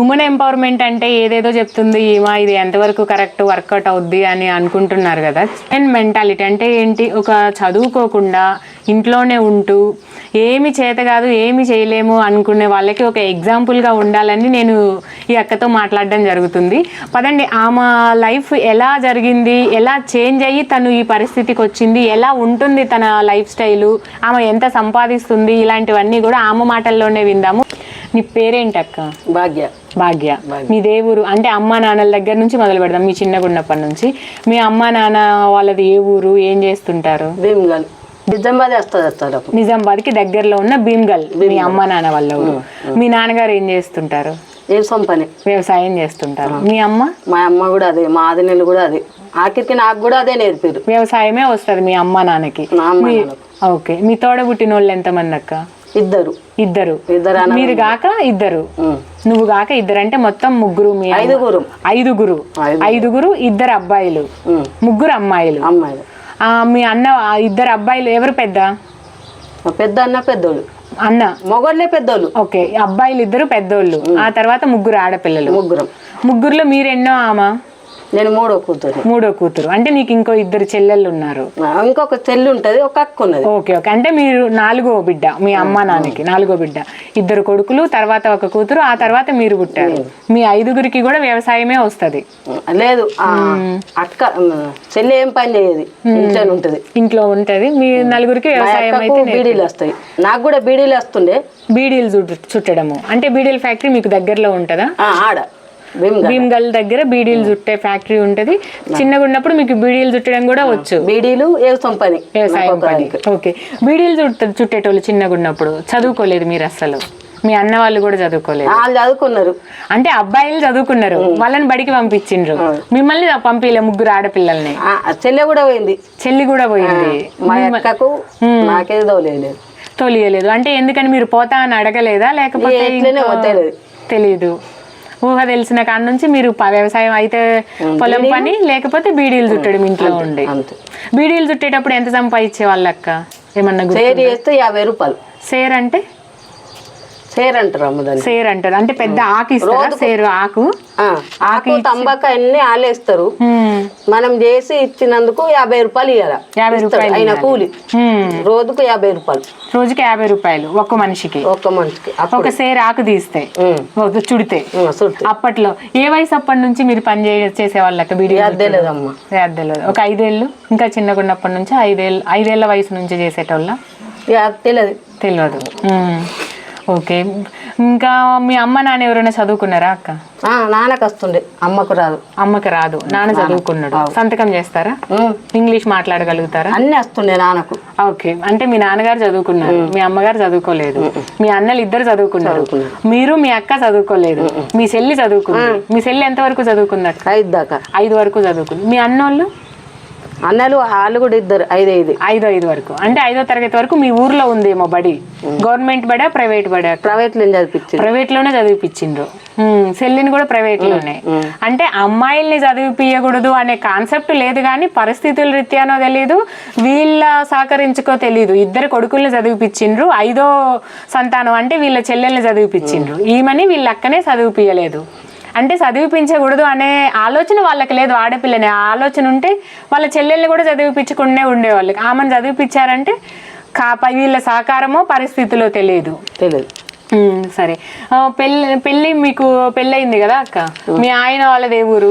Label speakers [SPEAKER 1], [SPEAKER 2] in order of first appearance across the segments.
[SPEAKER 1] Women empowerment అంటే ఏదేదో చెప్తుంది ఈమా ఇది ఎంతవరకు కరెక్ట్ వర్కౌట్ అవుద్ది అని అనుకుంటున్నారు కదా. అండ్ మెంటాలిటీ అంటే ఏంటి? ఒక చదువుకోకుండా ఇంట్లోనే ఉంటూ ఏమి చేత కాదు ఏమి చేయలేము అనుకునే వాళ్ళకి ఒక ఎగ్జాంపుల్గా ఉండాలని నేను ఈ అక్కతో మాట్లాడడం జరుగుతుంది. పదండి ఆమె లైఫ్ ఎలా జరిగింది? ఎలా చేంజ్ అయ్యి తను ఈ పరిస్థితికి వచ్చింది? ఎలా ఉంటుంది తన లైఫ్ స్టైలు ఆమె ఎంత సంపాదిస్తుంది? ఇలాంటివన్నీ కూడా ఆమె మాటల్లోనే విందాము. నీ పేరేంటి అక్క
[SPEAKER 2] భాగ్య.
[SPEAKER 1] భాగ్య. మీ దేవురు అంటే అమ్మ నాన్నల దగ్గర నుంచి మొదలు పెడదాం మీ చిన్నగా ఉన్నప్పటి నుంచి. మీ అమ్మ నాన్న వాళ్ళది ఏ ఊరు ఏం చేస్తుంటారు?
[SPEAKER 2] భీమ్గల్. నిజామాబాద్ వస్తారు
[SPEAKER 1] నిజామాబాద్కి దగ్గరలో ఉన్న భీమ్గల్ మీ అమ్మ నాన్న వాళ్ళ ఊరు. మీ నాన్నగారు ఏం చేస్తుంటారు?
[SPEAKER 2] ఏం సొంపని
[SPEAKER 1] వ్యవసాయం చేస్తుంటారు. మీ అమ్మ?
[SPEAKER 2] మా అమ్మ కూడా అదే మా ఆదినెలు కూడా అదే. ఆఖరికి నాకు కూడా అదే నేర్పారు.
[SPEAKER 1] వ్యవసాయమే వస్తుంది మీ అమ్మ నాన్నకు. ఓకే మీ తోడ పుట్టిన వాళ్ళు ఎంతమంది అక్క?
[SPEAKER 2] ఇద్దరు.
[SPEAKER 1] ఇద్దరు.
[SPEAKER 2] ఇద్దరు
[SPEAKER 1] మీరు కాక ఇద్దరు. నువ్వు కాక ఇద్దరు అంటే మొత్తం ముగ్గురు మీ
[SPEAKER 2] ఐదుగురు.
[SPEAKER 1] ఐదుగురు.
[SPEAKER 2] ఐదుగురు.
[SPEAKER 1] ఇద్దరు అబ్బాయిలు. ముగ్గురు అమ్మాయిలు.
[SPEAKER 2] అమ్మాయిలు.
[SPEAKER 1] ఆ, మీ అన్న ఇద్దరు అబ్బాయిలు ఎవరు పెద్ద?
[SPEAKER 2] పెద్ద అన్న పెద్దోళ్ళు.
[SPEAKER 1] అన్న.
[SPEAKER 2] మొగోళ్ళే పెద్దోళ్ళు.
[SPEAKER 1] ఓకే అబ్బాయిలు ఇద్దరు పెద్దోళ్ళు ఆ తర్వాత ముగ్గురు ఆడపిల్లలు.
[SPEAKER 2] ముగ్గురం.
[SPEAKER 1] ముగ్గురులో మీరు ఎన్నో ఆమె?
[SPEAKER 2] నేను మూడో కూతురు
[SPEAKER 1] మూడో కూతురు. అంటే నీకు ఇంకో ఇద్దరు చెల్లెళ్ళు ఉన్నారు
[SPEAKER 2] ఇంకొక చెల్లి ఉంటది ఒక అక్క ఉన్నది
[SPEAKER 1] ఓకే ఓకే. అంటే మీరు నాలుగో బిడ్డ మీ అమ్మ నాన్నకి నాలుగో బిడ్డ. ఇద్దరు కొడుకులు తర్వాత ఒక కూతురు ఆ తర్వాత మీరు పుట్టారు. మీ ఐదుగురికి కూడా వ్యవసాయమే వస్తది.
[SPEAKER 2] లేదు అక్క చెల్లి ఏం పని చేయదు. ఇంట్లోనే ఉంటది.
[SPEAKER 1] ఇంట్లో ఉంటది. మీ నలుగురికి వ్యవసాయం అయితే
[SPEAKER 2] బీడీలు వస్తాయి. నాకు కూడా బీడీలు వస్తుండే.
[SPEAKER 1] బీడీలు చుట్ట- చుట్టడము. అంటే బీడీల ఫ్యాక్టరీ మీకు దగ్గరలో ఉంటుందా?
[SPEAKER 2] ఆడ. భీమ్గల్
[SPEAKER 1] దగ్గర బీడీలు చుట్టే ఫ్యాక్టరీ ఉంటది. చిన్నగా ఉన్నప్పుడు మీకు బీడీలు చుట్టడం కూడా వచ్చు.
[SPEAKER 2] బీడీలు వ్యవసాయం పని
[SPEAKER 1] వ్యవసాయం
[SPEAKER 2] నాకు
[SPEAKER 1] పని.
[SPEAKER 2] ఒకదానికి.
[SPEAKER 1] ఓకే. బీడీలు చుట్ట చుట్టేటోళ్ళు చిన్నగా ఉన్నప్పుడు చదువుకోలేదు మీరు అసలు మీ అన్న వాళ్ళు కూడా చదువుకోలేదు?
[SPEAKER 2] వాళ్ళు చదువుకున్నారు.
[SPEAKER 1] అంటే అబ్బాయిలు చదువుకున్నారు. వాళ్ళని బడికి పంపించిండ్రు. మిమ్మల్ని పంపిలే ముగ్గురు ఆడపిల్లల్ని.
[SPEAKER 2] చెల్లె కూడా పోయింది.
[SPEAKER 1] చెల్లి కూడా పోయింది.
[SPEAKER 2] మా అక్కకు నాకేది తోలేదు
[SPEAKER 1] తొలియలేదు. అంటే ఎందుకని మీరు పోతా అని అడగలేదా? లేకపోతే
[SPEAKER 2] తెలియదు
[SPEAKER 1] తెలీదు. ఊహ తెలిసిన కాడ నుంచి మీరు వ్యవసాయం అయితే పొలం పని లేకపోతే బీడీలు చుట్టడం ఇంట్లో ఉండి. బీడీలు చుట్టేటప్పుడు ఎంత సంపాదించే వాళ్ళక్క ఏమన్నా
[SPEAKER 2] సేర్ చేస్తే యాభై రూపాయలు.
[SPEAKER 1] సేర్ అంటే
[SPEAKER 2] సేర్ అంటారు
[SPEAKER 1] సేర్ అంటే పెద్ద ఆకు ఇస్తారా? సేరు ఆకు?
[SPEAKER 2] ఆకు తంబాకు అన్ని ఆలేస్తారు. మనం చేసి ఇచ్చినందుకు యాభై రూపాయలు ఇవ్వాల
[SPEAKER 1] యాభై రూపాయలు
[SPEAKER 2] అయిన. కూలి. రోజుకు యాభై రూపాయలు.
[SPEAKER 1] రోజుకి యాభై రూపాయలు ఒక్క మనిషికి.
[SPEAKER 2] ఒక్క మనిషికి.
[SPEAKER 1] ఒక సేర్ ఆకు తీస్తే. చుడితే. అప్పట్లో ఏ వయసు అప్పటి నుంచి మీరు పని చే- చేసేవాళ్ళక బీడీ
[SPEAKER 2] అద్దెలేదమ్మా
[SPEAKER 1] ఒక ఐదేళ్ళు ఇంకా చిన్నగా ఉన్నప్పటి నుంచి ఐదేళ్ళు ఐదేళ్ళ వయసు నుంచి చేసేటోళ్ళ?
[SPEAKER 2] తెలియదు.
[SPEAKER 1] తెలియదు. ఓకే. ఇంకా మీ అమ్మ నాన్న ఎవరైనా చదువుకున్నారా అక్క?
[SPEAKER 2] ఆ, నాన్నకు వస్తుండే అమ్మకు రాదు.
[SPEAKER 1] అమ్మకి రాదు. నాన్న చదువుకున్నాడు. సంతకం చేస్తారా?
[SPEAKER 2] ఉమ్,
[SPEAKER 1] ఇంగ్లీష్ మాట్లాడగలుగుతారా?
[SPEAKER 2] అన్ని వస్తుండే నాన్నకు.
[SPEAKER 1] ఓకే. అంటే మీ నాన్నగారు చదువుకున్నారు. మీ అమ్మగారు చదువుకోలేదు. మీ అన్నలు ఇద్దరు చదువుకున్నారు. మీరు మీ అక్క చదువుకోలేదు. మీ చెల్లి చదువుకుంది. మీ చెల్లి ఎంత వరకు చదువుకుంది అక్క?
[SPEAKER 2] ఐదు దాకా.
[SPEAKER 1] ఐదు వరకు చదువుకుంది. మీ అన్నోళ్ళు?
[SPEAKER 2] అన్నలు వాళ్ళు కూడా ఇద్దరు ఐదు ఐదు.
[SPEAKER 1] ఐదు ఐదు వరకు. అంటే ఐదో తరగతి వరకు మీ ఊర్లో ఉందేమో బడి. గవర్నమెంట్ బడా ప్రైవేట్ బడా?
[SPEAKER 2] ప్రైవేట్లో చదివిపించింది
[SPEAKER 1] ప్రైవేట్లోనే చదివిపించిండ్రు. ఉమ్, చెల్లిని కూడా ప్రైవేట్లోనే అంటే అమ్మాయిల్ని చదివిపియకూడదు అనే కాన్సెప్ట్ లేదు కానీ పరిస్థితుల రీత్యానో తెలియదు వీళ్ళ సహకరించుకో తెలియదు ఇద్దరు కొడుకుల్ని చదివిపించిండ్రు ఐదో సంతానం అంటే వీళ్ళ చెల్లెల్ని చదివిపించిండ్రు ఈమెని వీళ్ళ అక్కనే చదివిపియలేదు అంటే చదివిపించకూడదు అనే ఆలోచన వాళ్ళకి లేదు ఆడపిల్లని. ఆలోచన ఉంటే వాళ్ళ చెల్లెల్ని కూడా చదివిపించకుండా ఉండేవాళ్ళు. ఆమెను చదివిపించారంటే కాప వీళ్ళ సహకారమో పరిస్థితిలో తెలియదు.
[SPEAKER 2] తెలియదు.
[SPEAKER 1] సరే. పెళ్ళి పెళ్ళి మీకు పెళ్ళయింది కదా అక్క? మీ ఆయన వాళ్ళది ఊరు?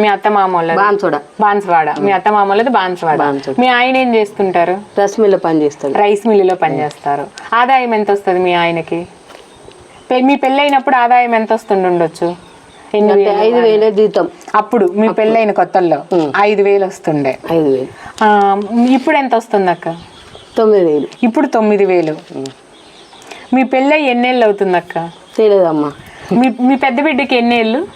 [SPEAKER 1] మీ అత్త మామ వాళ్ళది
[SPEAKER 2] బాన్సోడ
[SPEAKER 1] బాన్స్వాడ. మీ అత్త మామ వాళ్ళది బాన్స్వాడ.
[SPEAKER 2] బాన్స్వాడ.
[SPEAKER 1] మీ ఆయన ఏం చేస్తుంటారు?
[SPEAKER 2] రశ్మిలో పని చేస్తాడు.
[SPEAKER 1] రైస్ మిల్లులో పనిచేస్తారు ఆదాయం ఎంత వస్తుంది మీ ఆయనకి? మీ పెళ్ళైనప్పుడు ఆదాయం ఎంత వస్తుండి ఉండొచ్చు ఎన్ని
[SPEAKER 2] అంటే? ఐదు వేలే జీతం.
[SPEAKER 1] అప్పుడు మీ పెళ్ళైన కొత్తల్లో ఐదు వేలు వస్తుండే.
[SPEAKER 2] ఐదు వేలు.
[SPEAKER 1] ఇప్పుడు ఎంత వస్తుంది అక్క?
[SPEAKER 2] తొమ్మిది వేలు.
[SPEAKER 1] ఇప్పుడు తొమ్మిది వేలు. మీ పెళ్ళై ఎన్నేళ్ళు అవుతుంది అక్క?
[SPEAKER 2] తెలియదమ్మా.
[SPEAKER 1] మీ మీ పెద్ద బిడ్డకి ఎన్నేళ్ళు?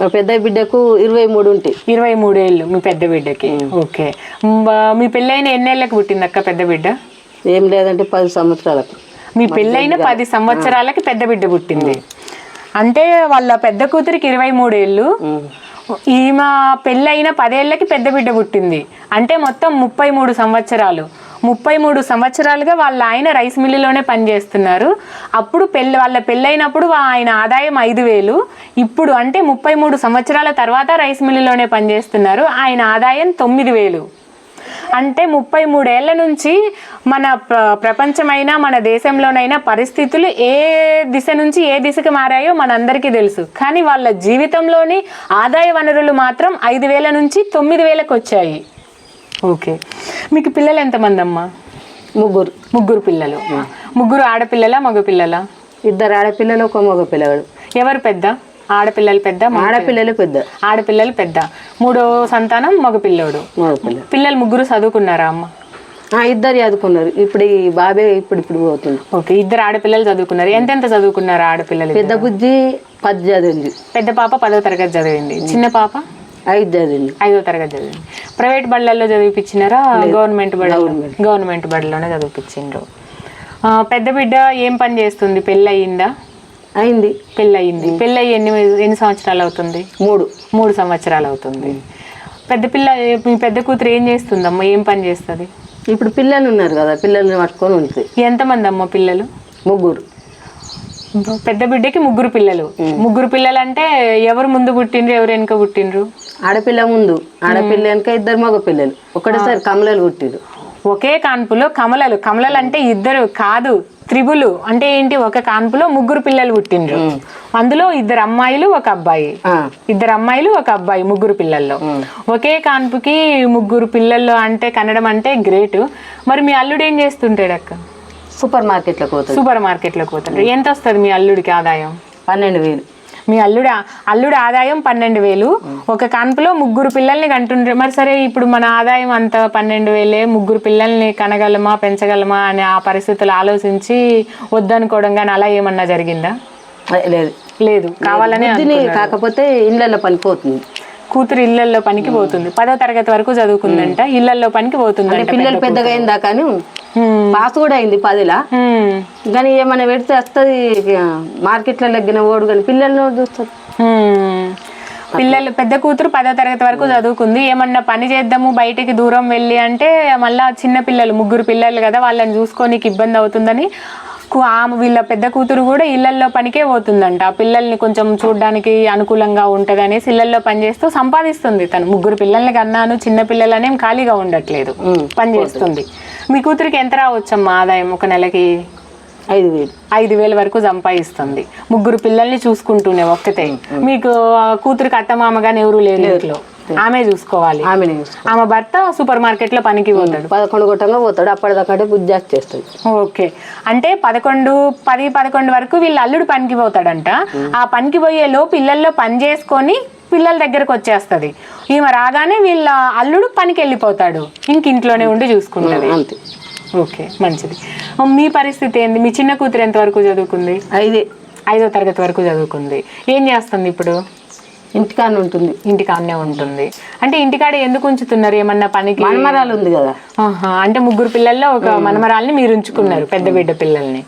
[SPEAKER 2] మా పెద్ద బిడ్డకు ఇరవై మూడు ఉంటాయి.
[SPEAKER 1] ఇరవై మూడేళ్ళు మీ పెద్ద బిడ్డకి. ఓకే. మ- మీ పెళ్ళైన ఎన్నేళ్ళకి పుట్టింది అక్క పెద్ద బిడ్డ?
[SPEAKER 2] ఏం లేదంటే పది సంవత్సరాలకు.
[SPEAKER 1] మీ పెళ్ళైన పది సంవత్సరాలకి పెద్ద బిడ్డ పుట్టింది. అంటే వాళ్ళ పెద్ద కూతురికి ఇరవై మూడేళ్ళు ఈమె పెళ్ళైన పదేళ్ళకి పెద్ద బిడ్డ పుట్టింది. అంటే మొత్తం ముప్పై మూడు సంవత్సరాలు. ముప్పై మూడు సంవత్సరాలుగా వాళ్ళ ఆయన రైస్ మిల్లులోనే పనిచేస్తున్నారు. అప్పుడు పెళ్ళి వాళ్ళ పెళ్ళైనప్పుడు ఆయన ఆదాయం ఐదు వేలు. ఇప్పుడు అంటే ముప్పై మూడు సంవత్సరాల తర్వాత రైస్ మిల్లులోనే పనిచేస్తున్నారు. ఆయన ఆదాయం తొమ్మిది వేలు. అంటే ముప్పై మూడేళ్ళ నుంచి మన ప్ర- ప్రపంచమైనా మన దేశంలోనైనా పరిస్థితులు ఏ దిశ నుంచి ఏ దిశకి మారాయో మనందరికీ తెలుసు. కానీ వాళ్ళ జీవితంలోని ఆదాయ వనరులు మాత్రం ఐదు వేల నుంచి తొమ్మిది వేలకు వచ్చాయి ఓకే. మీకు పిల్లలు ఎంతమంది అమ్మా
[SPEAKER 2] ముగ్గురు.
[SPEAKER 1] ముగ్గురు పిల్లలు. ముగ్గురు ఆడపిల్లల మగ పిల్లల
[SPEAKER 2] ఇద్దరు ఆడపిల్లలు ఒక మగ పిల్లగాడు
[SPEAKER 1] ఎవరు పెద్ద? ఆడపిల్లలు పెద్ద
[SPEAKER 2] ఆడపిల్లలు పెద్ద.
[SPEAKER 1] ఆడపిల్లలు పెద్ద. మూడో సంతానం మగ పిల్లోడు. పిల్లలు ముగ్గురు చదువుకున్నారా అమ్మ?
[SPEAKER 2] ఆ, ఇద్దరు చదువుకున్నారు. ఇప్పుడు ఈ బాబే ఇప్పుడు ఇప్పుడు పోతుంది.
[SPEAKER 1] ఓకే ఇద్దరు ఆడపిల్లలు చదువుకున్నారు. ఎంతెంత చదువుకున్నారు ఆడపిల్లలు
[SPEAKER 2] పెద్ద బుజ్జి పది చదివింది.
[SPEAKER 1] పెద్ద పాప పదో తరగతి చదివింది. చిన్న పాప?
[SPEAKER 2] ఐదు చదివింది.
[SPEAKER 1] ఐదో తరగతి చదివింది. ప్రైవేట్ బడులలో చదివిపించినారా? గవర్నమెంట్ బడి గవర్నమెంట్. బడిలోనే చదివిపించిండ్రు. పెద్ద బిడ్డ ఏం పని చేస్తుంది? పెళ్ళి అయ్యిందా
[SPEAKER 2] అయింది.
[SPEAKER 1] పెళ్ళి అయ్యింది పెళ్ళి అయ్యి ఎన్ని ఎన్ని సంవత్సరాలు అవుతుంది?
[SPEAKER 2] మూడు.
[SPEAKER 1] మూడు సంవత్సరాలు అవుతుంది. పెద్ద పిల్ల మీ పెద్ద కూతురు ఏం చేస్తుందమ్మా? ఏం పని చేస్తుంది?
[SPEAKER 2] ఇప్పుడు పిల్లలు ఉన్నారు కదా పిల్లల్ని పట్టుకొని ఉంటుంది
[SPEAKER 1] ఎంతమంది అమ్మ పిల్లలు?
[SPEAKER 2] ముగ్గురు.
[SPEAKER 1] పెద్ద బిడ్డకి ముగ్గురు పిల్లలు. ముగ్గురు పిల్లలు అంటే ఎవరు ముందు పుట్టిండ్రు ఎవరు వెనుక పుట్టిండ్రు?
[SPEAKER 2] ఆడపిల్ల ముందు ఆడపిల్ల వెనక ఇద్దరు మగ పిల్లలు. ఒకటేసారి కమలలు పుట్టిరు
[SPEAKER 1] ఒకే కాన్పులో కమలలు. కమలలు అంటే ఇద్దరు కాదు. త్రిబులు అంటే ఏంటి? ఒక కాన్పులో ముగ్గురు పిల్లలు పుట్టిండ్రు. అందులో ఇద్దరు అమ్మాయిలు ఒక అబ్బాయి. ఇద్దరు అమ్మాయిలు ఒక అబ్బాయి ముగ్గురు పిల్లల్లో. ఒకే కాన్పుకి ముగ్గురు పిల్లల్లో అంటే కనడం అంటే గ్రేట్. మరి మీ అల్లుడు ఏం చేస్తుంటాడు అక్క?
[SPEAKER 2] సూపర్ మార్కెట్లోకి పోతుంది
[SPEAKER 1] సూపర్ మార్కెట్లోకి పోతుంటాడు ఎంత వస్తుంది మీ అల్లుడికి ఆదాయం?
[SPEAKER 2] పన్నెండు వేలు.
[SPEAKER 1] మీ అల్లుడు అల్లుడు ఆదాయం పన్నెండు వేలు. ఒక కాన్పులో ముగ్గురు పిల్లల్ని కంటుండ్రు. మరి సరే ఇప్పుడు మన ఆదాయం అంత పన్నెండు వేలే ముగ్గురు పిల్లల్ని కనగలమా పెంచగలమా అని ఆ పరిస్థితులు ఆలోచించి వద్దనుకోవడం కానీ అలా ఏమన్నా జరిగిందా?
[SPEAKER 2] లేదు.
[SPEAKER 1] లేదు కావాలనే
[SPEAKER 2] కాకపోతే ఇళ్ళల్లో పనిపోతుంది.
[SPEAKER 1] కూతురు ఇళ్ళల్లో పనికి పోతుంది. పదో తరగతి వరకు చదువుకుందంట ఇళ్ళల్లో పనికి పోతుందంట
[SPEAKER 2] పిల్లలు పెద్దగా అయిందా కానీ. పాస్ కూడా అయింది పదిలా. కానీ ఏమైనా పెడితే వస్తుంది మార్కెట్లో లగ్గిన ఓడు కానీ పిల్లల్ని చూస్తారు?
[SPEAKER 1] హ్మ్. పిల్లలు పెద్ద కూతురు పదో తరగతి వరకు చదువుకుంది. ఏమన్నా పని చేద్దాము బయటికి దూరం వెళ్ళి అంటే మళ్ళా చిన్న పిల్లలు ముగ్గురు పిల్లలు కదా వాళ్ళని చూసుకోనికి ఇబ్బంది అవుతుందని ఆమె వీళ్ళ పెద్ద కూతురు కూడా ఇళ్ళల్లో పనికే పోతుందంట. పిల్లల్ని కొంచెం చూడడానికి అనుకూలంగా ఉంటుంది అనేసి ఇళ్ళల్లో పనిచేస్తూ సంపాదిస్తుంది తను. ముగ్గురు పిల్లల్ని కన్నాను చిన్న పిల్లలనేం ఖాళీగా ఉండట్లేదు. పని చేస్తుంది. మీ కూతురికి ఎంత రావచ్చమ్మా ఆదాయం ఒక నెలకి?
[SPEAKER 2] ఐదు వేలు.
[SPEAKER 1] ఐదు వేల వరకు సంపాదిస్తుంది. ముగ్గురు పిల్లల్ని చూసుకుంటూనే ఒక్కతే. మీకు కూతురికి అత్తమామ కానీ ఎవరు లేరు ఆమె చూసుకోవాలి.
[SPEAKER 2] ఆమెనే
[SPEAKER 1] ఆమె భర్త సూపర్ మార్కెట్లో పనికి పోతాడు.
[SPEAKER 2] పదకొండు కొట్టంగా పోతాడు. అప్పటిదాకా బుద్ధి చేస్తాడు
[SPEAKER 1] ఓకే. అంటే పదకొండు పది పదకొండు వరకు వీళ్ళ అల్లుడు పనికి పోతాడంట. ఆ పనికి పోయే లోపు ఇళ్ళల్లో పని చేసుకొని పిల్లల దగ్గరకు వచ్చేస్తది. ఈమె రాగానే వీళ్ళ అల్లుడు పనికి వెళ్ళిపోతాడు. ఇంక ఇంట్లోనే ఉండి చూసుకుంటది.
[SPEAKER 2] అంతే.
[SPEAKER 1] ఓకే. మంచిది. మీ పరిస్థితి ఏంది? మీ చిన్న కూతురు ఎంత వరకు చదువుకుంది?
[SPEAKER 2] ఐదే.
[SPEAKER 1] ఐదో తరగతి వరకు చదువుకుంది. ఏం చేస్తుంది ఇప్పుడు?
[SPEAKER 2] ఇంటికాడ ఉంటుంది.
[SPEAKER 1] ఇంటికాడనే ఉంటుంది. అంటే ఇంటికాడ ఎందుకు ఉంచుతున్నారు? ఏమన్నా పనికి
[SPEAKER 2] మనమరాలు ఉంది కదా.
[SPEAKER 1] అంటే ముగ్గురు పిల్లల్లో ఒక మనమరాల్ని మీరు ఉంచుకున్నారు పెద్ద బిడ్డ పిల్లల్ని.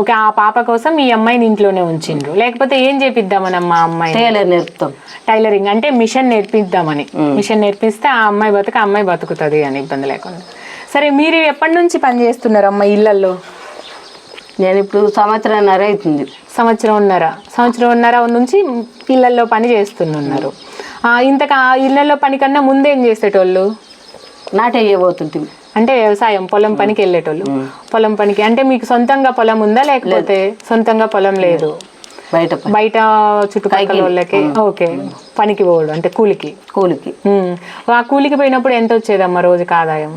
[SPEAKER 1] ఓకే ఆ పాప కోసం ఈ అమ్మాయిని ఇంట్లోనే ఉంచిండ్రు. లేకపోతే ఏం చేపిద్దామనమ్మా ఆ అమ్మాయి
[SPEAKER 2] టైలర్ నేర్పుతాం.
[SPEAKER 1] టైలరింగ్ అంటే మిషన్ నేర్పిద్దామని. మిషన్ నేర్పిస్తే ఆ అమ్మాయి బతుకు అమ్మాయి బతుకుతుంది అని ఇబ్బంది లేకుండా. సరే మీరు ఎప్పటి నుంచి పని చేస్తున్నారు అమ్మ ఇళ్ళల్లో?
[SPEAKER 2] నేను ఇప్పుడు సంవత్సరంన్నర అవుతుంది.
[SPEAKER 1] సంవత్సరం ఉన్నర? సంవత్సరం ఉన్నర నుంచి ఇళ్ళల్లో పని చేస్తున్నారు ఆ, ఇంతకా ఇళ్ళల్లో పని కన్నా ముందు చేసేటోళ్ళు?
[SPEAKER 2] నాటేయబోతుంటుంది
[SPEAKER 1] అంటే వ్యవసాయం పొలం పనికి వెళ్ళేటోళ్ళు. పొలం పనికి అంటే మీకు సొంతంగా పొలం ఉందా లేకపోతే సొంతంగా పొలం లేదు?
[SPEAKER 2] బయట
[SPEAKER 1] బయట చుట్టుపక్కల వాళ్ళకి? ఓకే. పనికి పోవడం అంటే కూలికి?
[SPEAKER 2] కూలికి.
[SPEAKER 1] ఆ కూలికి పోయినప్పుడు ఎంత వచ్చేదమ్మా రోజుకి ఆదాయం?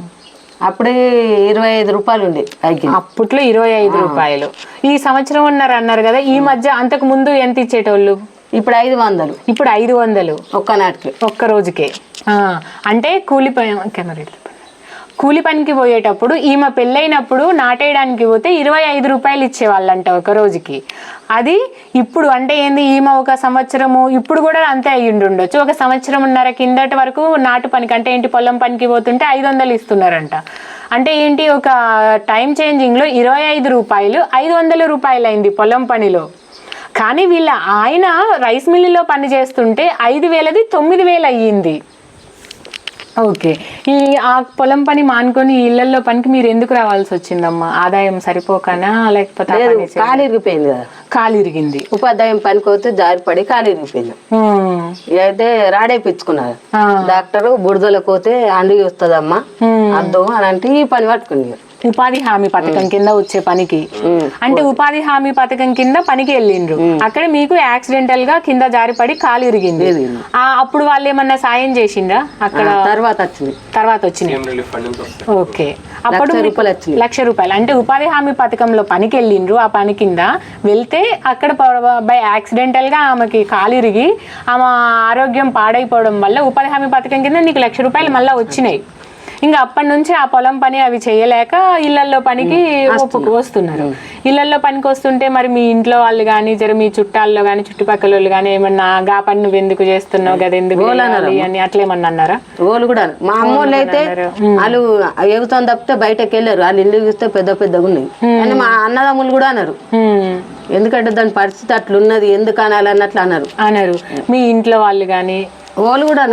[SPEAKER 2] అప్పుడే ఇరవై ఐదు రూపాయలు ఉండే పైకి
[SPEAKER 1] అప్పట్లో ఇరవై ఐదు రూపాయలు. ఈ సంవత్సరం ఉన్నారు అన్నారు కదా ఈ మధ్య అంతకు ముందు ఎంత ఇచ్చేటోళ్ళు?
[SPEAKER 2] ఇప్పుడు ఐదు వందలు.
[SPEAKER 1] ఇప్పుడు ఐదు వందలు.
[SPEAKER 2] ఒక్క నాటికి.
[SPEAKER 1] ఒక్క రోజుకే. ఆ, అంటే కూలి పని కెమెరా. కూలి పనికి పోయేటప్పుడు ఈమె పెళ్ళైనప్పుడు నాటేయడానికి పోతే ఇరవై ఐదు రూపాయలు ఇచ్చేవాళ్ళంట ఒక రోజుకి. అది ఇప్పుడు అంటే ఏంది? ఈమె ఒక సంవత్సరము ఇప్పుడు కూడా అంతే అయ్యిండి ఉండొచ్చు ఒక సంవత్సరంన్నర కిందటి వరకు నాటు పనికి అంటే ఏంటి? పొలం పనికి పోతుంటే ఐదు వందలు ఇస్తున్నారంట. అంటే ఏంటి? ఒక టైం చేంజింగ్లో ఇరవై ఐదు రూపాయలు ఐదు వందల రూపాయలు అయింది పొలం పనిలో. కానీ వీళ్ళ ఆయన రైస్ మిల్లులో పని చేస్తుంటే ఐదు వేలది తొమ్మిది వేలు అయ్యింది ఓకే. ఈ ఆ పొలం పని మానుకొని ఇళ్ళలో పనికి మీరు ఎందుకు రావాల్సి వచ్చిందమ్మా? ఆదాయం సరిపోకనా? లేకపోతే ఆ
[SPEAKER 2] లేదు
[SPEAKER 1] పని చే-
[SPEAKER 2] కాలు ఇరిగిపోయింది కదా.
[SPEAKER 1] కాలు ఇరిగింది.
[SPEAKER 2] ఉపాధ్యాయం పనికి పోతే జారిపడి కాలు ఇరిగిపోయింది.
[SPEAKER 1] ఉమ్.
[SPEAKER 2] అయితే రాడేపించుకున్నారు
[SPEAKER 1] ఆ.
[SPEAKER 2] డాక్టర్ బురదలకు పోతే అండుగి వస్తుందమ్మా అర్థం అని అంటే ఈ పని పట్టుకున్నారు.
[SPEAKER 1] ఉపాధి హామీ పథకం కింద వచ్చే పనికి. అంటే ఉపాధి హామీ పథకం కింద పనికి వెళ్ళిండ్రు. అక్కడ మీకు యాక్సిడెంటల్గా కింద జారిపడి కాలు ఇరిగింది. అప్పుడు వాళ్ళు ఏమన్నా సాయం చేసిండ్రా? అక్కడ
[SPEAKER 2] తర్వాత వచ్చింది
[SPEAKER 1] తర్వాత
[SPEAKER 3] వస్తాయి.
[SPEAKER 1] ఓకే. అప్పుడు
[SPEAKER 2] లక్ష రూపాయలు వచ్చినాయి.
[SPEAKER 1] లక్ష రూపాయలు. అంటే ఉపాధి హామీ పథకంలో పనికి వెళ్ళిండ్రు. ఆ పని కింద వెళ్తే అక్కడ బై యాక్సిడెంటల్గా ఆమెకి కాలిరిగి ఆమె ఆరోగ్యం పాడైపోవడం వల్ల ఉపాధి హామీ పథకం కింద నీకు లక్ష రూపాయలు మళ్ళీ వచ్చినాయి. ఇంకా అప్పటి నుంచి ఆ పొలం పని అవి చేయలేక ఇళ్ళల్లో పనికి వస్తున్నారు. ఇళ్ళల్లో పనికి వస్తుంటే మరి మీ ఇంట్లో వాళ్ళు కానీ జర మీ చుట్టాల్లో కానీ చుట్టుపక్కల వాళ్ళు కానీ ఏమన్నా గా పని నువ్వు ఎందుకు చేస్తున్నావు కదా ఎందుకు అని అట్లేమన్నా అన్నారా?
[SPEAKER 2] వాళ్ళు కూడా మా అమ్మోళ్ళు అయితే వాళ్ళు ఎగుతాం తప్పితే బయటకు వెళ్ళారు వాళ్ళు ఇల్లు చూస్తే పెద్ద పెద్దగా ఉన్నాయి కానీ మా అన్నదమ్ములు కూడా అన్నారు. ఎందుకంటే దాని పరిస్థితి అట్లున్నది ఎందుకు అనాలి అన్నట్లు అన్నారు
[SPEAKER 1] అన్నారు మీ ఇంట్లో వాళ్ళు కానీ
[SPEAKER 2] వాళ్ళు కూడా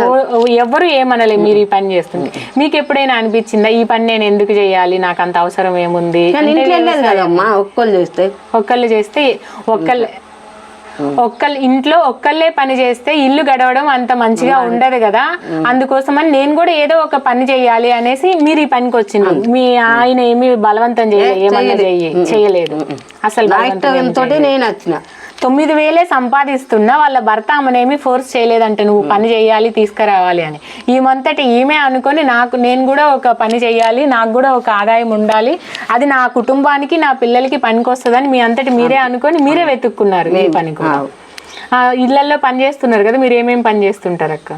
[SPEAKER 1] ఎవరు ఏమనలే మీరు ఈ పని చేస్తుంది మీకు ఎప్పుడైనా అనిపించిందా ఈ పని నేను ఎందుకు చేయాలి నాకు అంత అవసరం ఏముంది?
[SPEAKER 2] ఒక్కళ్ళు చేస్తే.
[SPEAKER 1] ఒక్కళ్ళు చేస్తే ఒక్కళ్ళే ఒక్కళ్ళు ఇంట్లో ఒక్కళ్ళే పని చేస్తే ఇల్లు గడవడం అంత మంచిగా ఉండదు కదా. అందుకోసమని నేను కూడా ఏదో ఒక పని చేయాలి అనేసి మీరు ఈ పనికి వచ్చింది మీ ఆయన ఏమి బలవంతం చేయలేదు. చేయలేదు. అసలు
[SPEAKER 2] నేను వచ్చిన.
[SPEAKER 1] తొమ్మిది వేలే సంపాదిస్తున్నా వాళ్ళ భర్త ఆమెనేమి ఫోర్స్ చేయలేదంటే నువ్వు పని చేయాలి తీసుకురావాలి అని. ఈమంతటి ఈమె అనుకొని నాకు నేను కూడా ఒక పని చేయాలి నాకు కూడా ఒక ఆదాయం ఉండాలి. అది నా కుటుంబానికి నా పిల్లలకి పనికి వస్తుందని మీ అంతటి మీరే అనుకొని మీరే వెతుక్కున్నారు ఈ పని కూడా. ఆ, ఇళ్ళల్లో పని చేస్తున్నారు కదా మీరు ఏమేమి పని చేస్తుంటారు అక్క?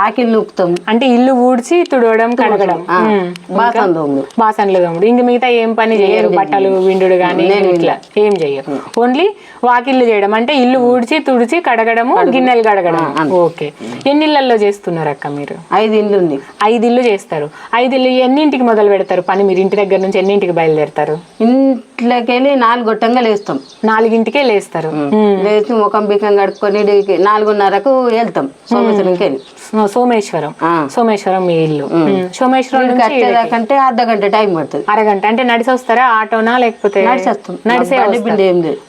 [SPEAKER 2] ఆకిలి నూకుతాం
[SPEAKER 1] అంటే ఇల్లు ఊడ్చి తుడవడం కడగడం ఉమ్.
[SPEAKER 2] బాసం దోములు
[SPEAKER 1] బాసన్లు తమ్ముడు ఇంక మిగతా ఏం పని చేయరు? బట్టలు విండుడు కానీ ఇట్లా ఏం చెయ్యరు ఓన్లీ వాకిళ్ళు చేయడం. అంటే ఇల్లు ఊడ్చి తుడిచి కడగడము గిన్నెలు కడగడం ఓకే. ఎన్ని ఇళ్ళలో చేస్తున్నారు అక్క మీరు?
[SPEAKER 2] ఐదు ఇండ్లు ఉన్నాయి
[SPEAKER 1] ఐదు ఇల్లు చేస్తారు. ఐదు ఇల్లు ఎన్నింటికి మొదలు పెడతారు? పని మీరు ఇంటి దగ్గర నుంచి ఎన్నింటికి బయలుదేరుతారు?
[SPEAKER 2] వెళ్ళి నాలుగు గొట్టంగా లేస్తాం.
[SPEAKER 1] నాలుగింటికే లేస్తారు.
[SPEAKER 2] లేచి ముఖం బిక్కం కడుక్కొని డీకి నాలుగున్నరకు వెళ్తాం. సోమేశ్వరంకి వెళ్ళి.
[SPEAKER 1] సోమేశ్వరం. సోమేశ్వరం మీ ఇల్లు. సోమేశ్వరం
[SPEAKER 2] వచ్చేదాకంటే అర్ధ గంట టైం పడుతుంది.
[SPEAKER 1] అరగంట. అంటే నడిచి వస్తారా? ఆటోనా? లేకపోతే
[SPEAKER 2] నడిచేస్తాం.
[SPEAKER 1] నడిసే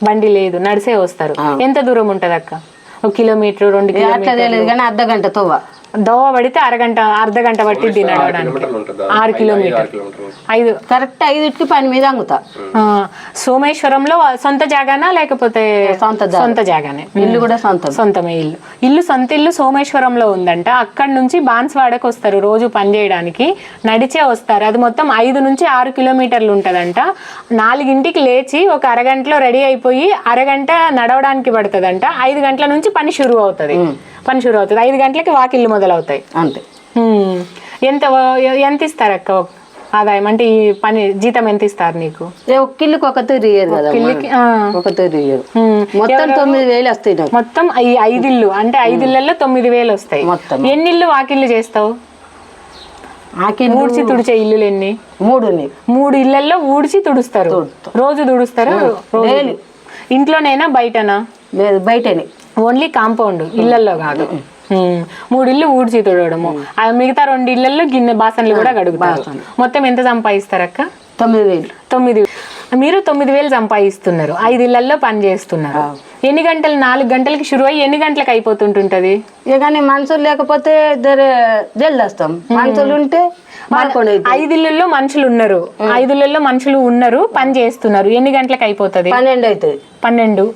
[SPEAKER 2] బండి లేదు.
[SPEAKER 1] నడిసే వస్తారు. ఎంత దూరం ఉంటది అక్క ఒక కిలోమీటర్ రెండు
[SPEAKER 2] అట్లా
[SPEAKER 1] కిలోమీటర్
[SPEAKER 2] తెలియదు కానీ అర్ధ గంట తవ్వ
[SPEAKER 1] దోవ పడితే అరగంట అర్ధ గంట పట్టిద్ది నడవడానికి ఆరు కిలోమీటర్ ఐదు
[SPEAKER 2] కరెక్ట్ ఐదుకి పని మీద అంగుతా.
[SPEAKER 1] ఆ, సోమేశ్వరంలో సొంత జాగానా లేకపోతే
[SPEAKER 2] సొంత.
[SPEAKER 1] సొంత జాగానే?
[SPEAKER 2] ఇల్లు కూడా సొంతం.
[SPEAKER 1] సొంతమే ఇల్లు. ఇల్లు సొంత ఇల్లు సోమేశ్వరంలో ఉందంట. అక్కడి నుంచి బాన్స్వాడకు వస్తారు రోజు పని చేయడానికి. నడిచే వస్తారు. అది మొత్తం ఐదు నుంచి ఆరు కిలోమీటర్లు ఉంటదంట. నాలుగింటికి లేచి ఒక అరగంటలో రెడీ అయిపోయి అరగంట నడవడానికి పడుతుందంట. ఐదు గంటల నుంచి పని షురు అవుతుంది. పని షురు అవుతుంది. ఐదు గంటలకి వాకిళ్ళు మొదలవుతాయి.
[SPEAKER 2] అంతే.
[SPEAKER 1] ఎంత ఎంత ఇస్తారు అక్క ఆదాయం? అంటే ఈ పని జీతం ఎంత ఇస్తారు నీకు?
[SPEAKER 2] ఏ ఒక్క ఇల్లుకి ఒక తూరు ఇయ్యరు కదా
[SPEAKER 1] కిల్లికి ఆ.
[SPEAKER 2] ఒక తూరు ఇయ్యరు
[SPEAKER 1] హ్మ్.
[SPEAKER 2] మొత్తం తొమ్మిది వేలు వస్తాయి
[SPEAKER 1] మొత్తం ఈ ఐదిళ్ళు అంటే ఐదిళ్ళల్లో తొమ్మిది వేలు వస్తాయి.
[SPEAKER 2] మొత్తం.
[SPEAKER 1] ఎన్ని ఇల్లు వాకిళ్ళు చేస్తావు? ఊడ్చి తుడిచే ఇల్లులు ఎన్ని?
[SPEAKER 2] మూడు
[SPEAKER 1] మూడు ఇళ్ళలో ఊడ్చి తుడుస్తారు. రోజు తుడుస్తారా? ఇంట్లోనైనా బయటనా?
[SPEAKER 2] లేదు బయటనే.
[SPEAKER 1] ఓన్లీ కాంపౌండ్ ఇళ్ళలో కాదు. హ్మ్. మూడు ఇల్లు ఊడ్చి తుడవడము. ఆ మిగతా రెండు ఇళ్ళలో గిన్నె బాసన్లు కూడా కడుగుతారు. మొత్తం ఎంత సంపాదిస్తారు అక్క
[SPEAKER 2] తొమ్మిది వేలు.
[SPEAKER 1] తొమ్మిది మీరు తొమ్మిది వేలు సంపాదిస్తున్నారు. ఐదు ఇళ్ళలో పని చేస్తున్నారు. ఎన్ని గంటలు నాలుగు గంటలకి షురు అయ్యి ఎన్ని గంటలకు అయిపోతుంటుంటది?
[SPEAKER 2] ఇక కానీ మనుషులు లేకపోతే జర జల్ది వస్తాం. మనుషులు ఉంటే అవుతుంది
[SPEAKER 1] ఐదిళ్ళల్లో మనుషులు ఉన్నారు. ఐదిళ్ళల్లో మనుషులు ఉన్నారు పని చేస్తున్నారు. ఎన్ని గంటలకు అయిపోతుంది?
[SPEAKER 2] పన్నెండు అవుతుంది
[SPEAKER 1] పన్నెండు.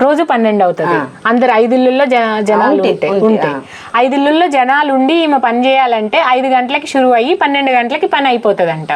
[SPEAKER 1] రోజు పన్నెండు అవుతుంది. అందరు ఐదిళ్ళల్లో జ- జనాలు ఉంటాయి ఉంటాయి ఐదిళ్ళల్లో జనాలు ఉండి ఈమె పని చేయాలంటే ఐదు గంటలకి షురు అయ్యి పన్నెండు గంటలకి పని అయిపోతుందంట.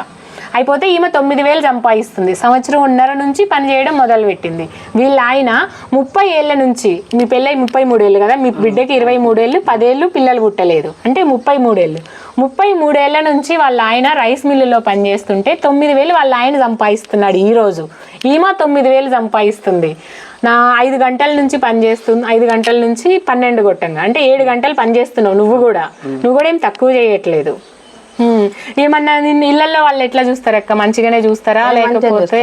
[SPEAKER 1] అయిపోతే ఈమె తొమ్మిది వేలు సంపాదిస్తుంది. సంవత్సరం ఉన్నర నుంచి పని చేయడం మొదలు పెట్టింది వీళ్ళ ఆయన ముప్పై ఏళ్ళ నుంచి మీ పెళ్ళై ముప్పై మూడేళ్ళు కదా మీ బిడ్డకి ఇరవై మూడేళ్ళు పదేళ్ళు పిల్లలు పుట్టలేదు. అంటే ముప్పై మూడేళ్ళు. ముప్పై మూడేళ్ళ నుంచి వాళ్ళ ఆయన రైస్ మిల్లులో పనిచేస్తుంటే తొమ్మిది వేలు వాళ్ళ ఆయన సంపాదిస్తున్నాడు ఈరోజు ఈమె తొమ్మిది వేలు సంపాదిస్తుంది. నా ఐదు గంటల నుంచి పనిచేస్తుంది ఐదు గంటల నుంచి పన్నెండు గొట్టంగా అంటే ఏడు గంటలు పనిచేస్తున్నావు నువ్వు కూడా. నువ్వు కూడా ఏం తక్కువ చేయట్లేదు. ఏమన్నా నిన్ను ఇళ్ళలో వాళ్ళు ఎట్లా చూస్తారు అక్క? మంచిగానే చూస్తారా? లేకపోతే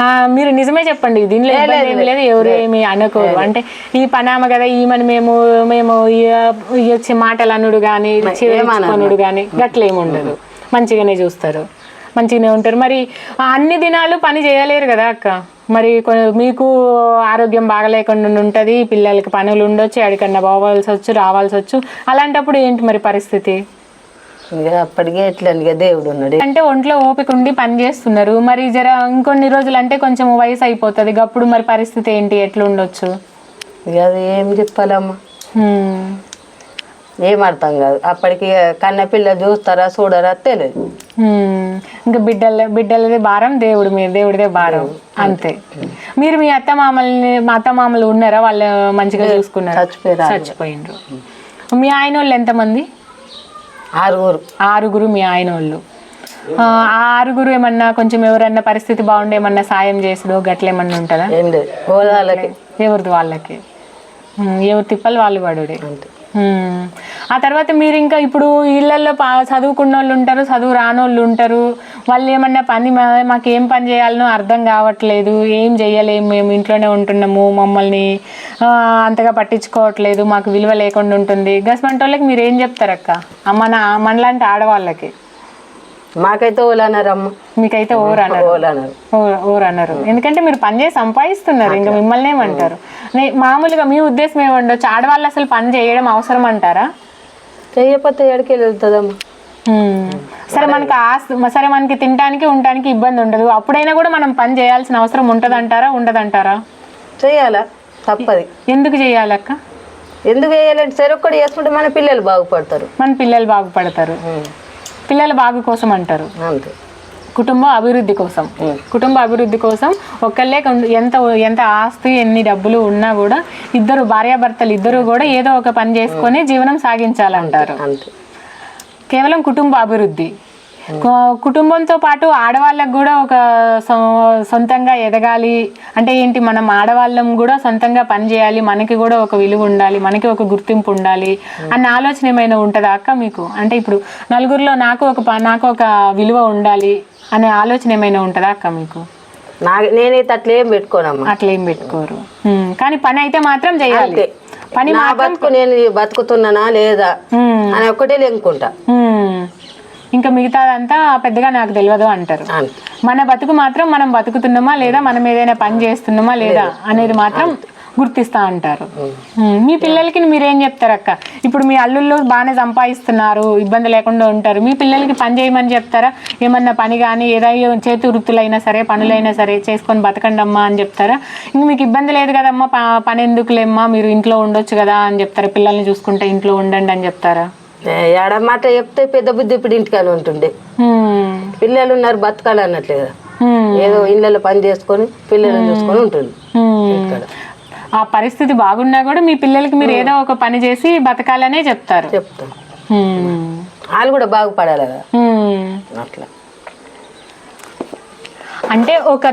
[SPEAKER 1] ఆ, మీరు నిజమే చెప్పండి. దీనిలో ఇబ్బంది ఏం లేదు. ఎవరు ఏమి అనుకోరు అంటే ఈ పనామ కదా ఈమెను మేము మేము వచ్చే మాటలు అనుడు కానీ కొనుడు కానీ గట్లేమి ఉండదు. మంచిగానే చూస్తారు. మంచిగానే ఉంటారు. మరి అన్ని దినాలు పని చేయలేరు కదా అక్క? మరి మీకు ఆరోగ్యం బాగలేకుండా ఉంటుంది పిల్లలకి పనులు ఉండొచ్చు ఎక్కడికన్నా పోవాల్సి వచ్చు రావాల్సి వచ్చు అలాంటప్పుడు ఏంటి మరి పరిస్థితి?
[SPEAKER 2] ఇక అప్పటికే ఎట్లా ఇక దేవుడు ఉన్నాడు.
[SPEAKER 1] అంటే ఒంట్లో ఓపిక ఉండి పని చేస్తున్నారు. మరి జర ఇంకొన్ని రోజులు అంటే కొంచెం వయసు అయిపోతుంది. అప్పుడు మరి పరిస్థితి ఏంటి? ఎట్లా ఉండొచ్చు
[SPEAKER 2] ఇక అది ఏం చెప్పాలమ్మా. ఏం అర్థం కాదు. అప్పటికి కన్న పిల్ల చూస్తారా చూడరా తెలియదు.
[SPEAKER 1] ఇంకా బిడ్డల బిడ్డలదే భారం దేవుడి మీద దేవుడిదే భారం. అంతే. మీరు మీ అత్త మామల్ని మా అత్త మామలు ఉన్నారా? వాళ్ళు మంచిగా చూసుకున్నారు?
[SPEAKER 2] చచ్చిపోయారు
[SPEAKER 1] చచ్చిపోయిండ్రు మీ ఆయన వాళ్ళు ఎంతమంది?
[SPEAKER 2] ఆరుగురు.
[SPEAKER 1] ఆరుగురు మీ ఆయన వాళ్ళు ఆ ఆరుగురు ఏమన్నా కొంచెం ఎవరన్నా పరిస్థితి బాగుండే ఏమన్నా సాయం చేసుడు గట్ల ఏమన్నా ఉంటుందా?
[SPEAKER 2] ఏం లేదు. హోదాలకి
[SPEAKER 1] ఎవరిది వాళ్ళకి? ఎవరు తిప్పలు వాళ్ళు పడుడే. ఆ తర్వాత మీరు ఇంకా ఇప్పుడు ఇళ్ళల్లో పా చదువుకున్న వాళ్ళు ఉంటారు చదువు రానోళ్ళు ఉంటారు. వాళ్ళు ఏమన్నా పని మా- మాకు ఏం పని చేయాలనో అర్థం కావట్లేదు. ఏం చేయలేము మేము ఇంట్లోనే ఉంటున్నాము మమ్మల్ని అంతగా పట్టించుకోవట్లేదు మాకు విలువ లేకుండా ఉంటుంది. గస్మంటి వాళ్ళకి మీరు ఏం చెప్తారక్క మన మనలాంటి ఆడవాళ్ళకి.
[SPEAKER 2] మాకైతే ఓలన్నారమ్మ
[SPEAKER 1] మీకైతే ఓరు అన్నారు ఓరు అన్నారు ఎందుకంటే మీరు పని చేసి సంపాదిస్తున్నారు ఇంకా మిమ్మల్ని ఏమంటారు మామూలుగా మీ ఉద్దేశం ఏమండొచ్చు ఆడవాళ్ళు అసలు పని చేయడం అవసరం అంటారా?
[SPEAKER 2] చెయ్యకపోతే ఎక్కడికి వెళ్తుందమ్మా.
[SPEAKER 1] సరే మనకి ఆస్తి సరే మనకి తినడానికి ఉండడానికి ఇబ్బంది ఉండదు. అప్పుడైనా కూడా మనం పని చేయాల్సిన అవసరం ఉంటదంటారా ఉండదంటారా?
[SPEAKER 2] చెయ్యాలా తప్పది.
[SPEAKER 1] ఎందుకు చేయాలక్క
[SPEAKER 2] ఎందుకు వేయాలంటే సరే ఒక్కటి చేసుకుంటే మన పిల్లలు బాగుపడతారు.
[SPEAKER 1] మన పిల్లలు బాగుపడతారు. పిల్లల బాగు కోసం అంటారు.
[SPEAKER 2] అంతే.
[SPEAKER 1] కుటుంబ అభివృద్ధి కోసం. కుటుంబ అభివృద్ధి కోసం ఒక్కళ్ళే ఎంత ఎంత ఆస్తి ఎన్ని డబ్బులు ఉన్నా కూడా ఇద్దరు భార్యాభర్తలు ఇద్దరు కూడా ఏదో ఒక పని చేసుకొని జీవనం సాగించాలంటారు. కేవలం కుటుంబ అభివృద్ధి. కుటుంబంతో పాటు ఆడవాళ్ళకు కూడా ఒక సొంతంగా ఎదగాలి. అంటే ఏంటి మనం ఆడవాళ్ళం కూడా సొంతంగా పని చేయాలి. మనకి కూడా ఒక విలువ ఉండాలి. మనకి ఒక గుర్తింపు ఉండాలి అన్న ఆలోచన ఏమైనా ఉంటుందా అక్క మీకు? అంటే ఇప్పుడు నలుగురిలో నాకు ఒక నాకు ఒక విలువ ఉండాలి అనే ఆలోచన ఏమైనా ఉంటుందా అక్క మీకు?
[SPEAKER 2] నేనైతే అట్లా ఏం పెట్టుకోనమ్మా.
[SPEAKER 1] అట్లా ఏం పెట్టుకోరు కానీ పని అయితే మాత్రం చేయాలి. పని
[SPEAKER 2] నా బతుకు నేను బతుకుతున్నానా లేదా అని ఒక్కటే లెంకుంటా.
[SPEAKER 1] ఇంకా మిగతాదంతా పెద్దగా నాకు తెలియదు అంటారు. మన బతుకు మాత్రం మనం బతుకుతున్నామా లేదా మనం ఏదైనా పని చేస్తున్నామా లేదా అనేది మాత్రం గుర్తిస్తా అంటారు. మీ పిల్లలకి మీరేం చెప్తారు అక్క ఇప్పుడు మీ అల్లుళ్ళు బాగానే సంపాదిస్తున్నారు ఇబ్బంది లేకుండా ఉంటారు. మీ పిల్లలకి పని చేయమని చెప్తారా? ఏమన్నా పని కానీ ఏదైనా చేతి వృత్తులైనా సరే పనులైనా సరే చేసుకొని బతకండి అమ్మా అని చెప్తారా? ఇంక మీకు ఇబ్బంది లేదు కదమ్మా పని ఎందుకులేమ్మా? మీరు ఇంట్లో ఉండొచ్చు కదా అని చెప్తారా? పిల్లల్ని చూసుకుంటే ఇంట్లో ఉండండి అని చెప్తారా?
[SPEAKER 2] ఏ, ఏడ మాట చెప్తే పెద్ద బుద్ధి ఇప్పుడు ఇంటికానే ఉంటుండే. పిల్లలు ఉన్నారు బతకాలి ఏదో ఇళ్ళలో పని చేసుకొని పిల్లలను చూసుకొని ఉంటుంది.
[SPEAKER 1] ఆ పరిస్థితి బాగున్నా కూడా మీ పిల్లలకి మీరు ఏదో ఒక పని చేసి బతకాలనే చెప్తారు.
[SPEAKER 2] చెప్తాం.
[SPEAKER 1] హ్మ్.
[SPEAKER 2] వాళ్ళు కూడా బాగుపడాలి కదా. అట్లా.
[SPEAKER 1] అంటే ఒక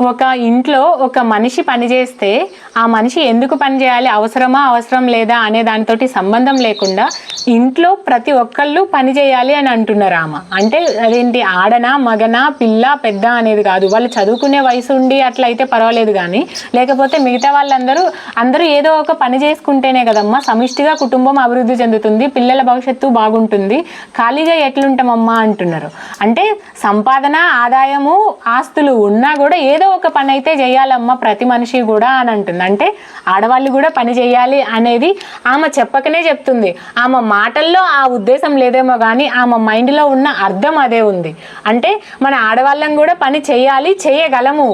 [SPEAKER 1] ఒక ఇంట్లో ఒక మనిషి పనిచేస్తే ఆ మనిషి ఎందుకు పని చేయాలి? అవసరమా? అవసరం లేదా? అనే దానితోటి సంబంధం లేకుండా ఇంట్లో ప్రతి ఒక్కళ్ళు పని చేయాలి అని అంటున్నారు ఆమె. అంటే అదేంటి? ఆడనా మగనా పిల్ల పెద్ద అనేది కాదు. వాళ్ళు చదువుకునే వయసు ఉండి అట్లా అయితే పర్వాలేదు కానీ లేకపోతే మిగతా వాళ్ళందరూ అందరూ ఏదో ఒక పని చేసుకుంటేనే కదమ్మా సమిష్టిగా కుటుంబం అభివృద్ధి చెందుతుంది పిల్లల భవిష్యత్తు బాగుంటుంది ఖాళీగా ఎట్లుంటామమ్మా అంటున్నారు. అంటే సంపాదన ఆదాయము ఆస్తులు ఉన్నా కూడా ఏదో ఒక పని అయితే చేయాలమ్మా ప్రతి మనిషి కూడా అని అంటుంది. అంటే ఆడవాళ్ళు కూడా పని చేయాలి అనేది ఆమె చెప్పకనే చెప్తుంది. ఆమె మాటల్లో ఆ ఉద్దేశం లేదేమో కానీ ఆమె మైండ్లో ఉన్న అర్థం అదే ఉంది. అంటే మన ఆడవాళ్ళం కూడా పని చేయాలి చేయగలము.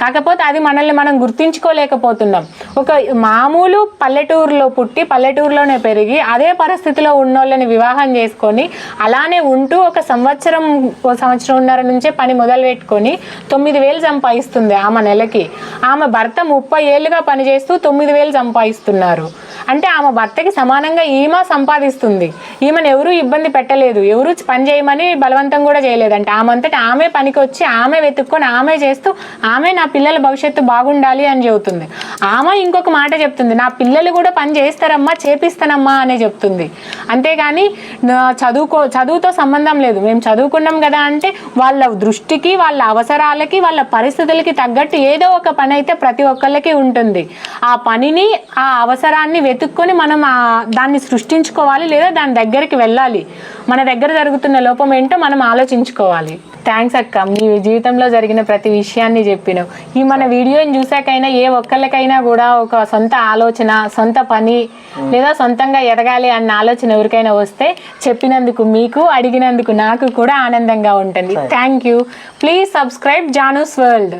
[SPEAKER 1] కాకపోతే అది మనల్ని మనం గుర్తించుకోలేకపోతున్నాం. ఒక మామూలు పల్లెటూరులో పుట్టి పల్లెటూరులోనే పెరిగి అదే పరిస్థితిలో ఉన్నోళ్ళని వివాహం చేసుకొని అలానే ఉంటూ ఒక సంవత్సరం ఓ సంవత్సరంన్నర నుంచే పని మొదలు పెట్టుకొని తొమ్మిది వేలు సంపాదిస్తుంది ఆమె నెలకి. ఆమె భర్త ముప్పై ఏళ్ళుగా పనిచేస్తూ తొమ్మిది వేలు సంపాదిస్తున్నారు. అంటే ఆమె భర్తకి సమానంగా ఈమె సంపాదిస్తుంది. ఈమెను ఎవరూ ఇబ్బంది పెట్టలేదు. ఎవరు పని చేయమని బలవంతం కూడా చేయలేదంట ఆమె అంతటా ఆమె పనికి వచ్చి ఆమె వెతుక్కొని ఆమె చేస్తూ ఆమె నా పిల్లల భవిష్యత్తు బాగుండాలి అని చెబుతుంది. ఆమె ఇంకొక మాట చెప్తుంది. నా పిల్లలు కూడా పని చేస్తారమ్మా చేపిస్తానమ్మా అనే చెప్తుంది. అంతేగాని చదువుకో చదువుతో సంబంధం లేదు. మేము చదువుకున్నాం కదా అంటే వాళ్ళ దృష్టికి వాళ్ళ అవసరాలకి వాళ్ళ పరిస్థితులకి తగ్గట్టు ఏదో ఒక పని అయితే ప్రతి ఒక్కళ్ళకి ఉంటుంది. ఆ పనిని ఆ అవసరాన్ని వెతుక్కొని మనం ఆ దాన్ని సృష్టించుకోవాలి లేదా దాని దగ్గరికి వెళ్ళాలి. మన దగ్గర జరుగుతున్న లోపం ఏంటో మనం ఆలోచించుకోవాలి. థ్యాంక్స్ అక్క. మీ జీవితంలో జరిగిన ప్రతి విషయాన్ని చెప్పినావు. ఈ మన వీడియోని చూసాకైనా ఏ ఒక్కళ్ళకైనా కూడా ఒక సొంత ఆలోచన సొంత పని లేదా సొంతంగా ఎదగాలి అన్న ఆలోచన ఎవరికైనా వస్తే చెప్పినందుకు మీకు అడిగినందుకు నాకు కూడా ఆనందంగా ఉంటుంది. Thank you please subscribe Janu's world